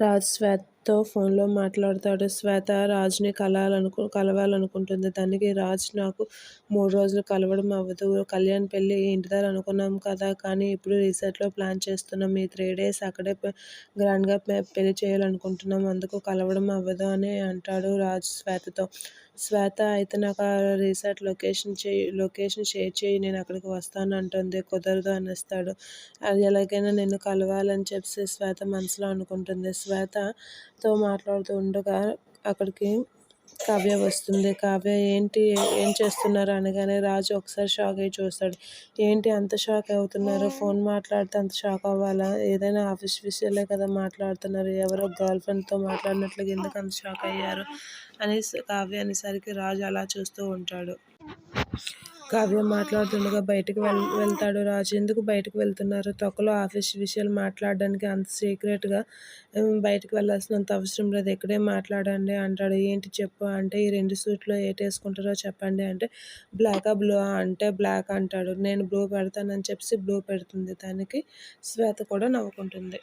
రాజస్వ తో ఫోన్లో మాట్లాడతాడు. శ్వేత రాజ్ని కలాలనుకు కలవాలనుకుంటుంది. దానికి రాజ్ నాకు మూడు రోజులు కలవడం అవ్వదు. కళ్యాణ్ పెళ్ళి ఇంటిదారు అనుకున్నాం కదా కానీ ఇప్పుడు రీసెంట్లో ప్లాన్ చేస్తున్నాం. ఈ త్రీ డేస్ అక్కడే గ్రాండ్గా పెళ్ళి చేయాలనుకుంటున్నాం. అందుకు కలవడం అవ్వదు అని అంటాడు రాజ్ శ్వేతతో. శ్వేత అయితే నాకు ఆ రీసార్ట్ లొకేషన్ చేయి లొకేషన్ షేర్ చేయి నేను అక్కడికి వస్తాను అంటుంది. కుదరదు అనేస్తాడు. అది ఎలాగైనా నిన్ను కలవాలని చెప్పి శ్వేత మనసులో అనుకుంటుంది. శ్వేత తో మాట్లాడుతూ ఉండగా అక్కడికి కావ్య వస్తుంది. కావ్య ఏంటి? ఏం చేస్తున్నారు? అనగానే రాజు ఒకసారి షాక్ అయ్యి చూస్తాడు. ఏంటి? అంత షాక్ అవుతున్నారు? ఫోన్ మాట్లాడితే అంత షాక్ అవ్వాలా? ఏదైనా ఆఫీస్ విషయాలే కదా మాట్లాడుతున్నారు. ఎవరో గర్ల్ ఫ్రెండ్తో మాట్లాడినట్లుగా ఎందుకు అంత షాక్ అయ్యారు? అని కావ్య అనేసరికి రాజు అలా చూస్తూ ఉంటాడు. కావ్య మాట్లాడుతుండగా బయటకు వెళ్ వెళ్తాడు రాజు. ఎందుకు బయటకు వెళ్తున్నారు? తొక్కలో ఆఫీస్ విషయాలు మాట్లాడడానికి అంత సీక్రెట్గా బయటకు వెళ్ళాల్సినంత అవసరం లేదు. ఇక్కడే మాట్లాడండి అంటాడు. ఏంటి చెప్పు అంటే ఈ రెండు సూట్లో ఏటేసుకుంటారో చెప్పండి అంటే బ్లాకా బ్లూ అంటే బ్లాక్ అంటాడు. నేను బ్లూ పెడతానని చెప్పి బ్లూ పెడుతుంది. దానికి శ్వేత కూడా నవ్వుకుంటుంది.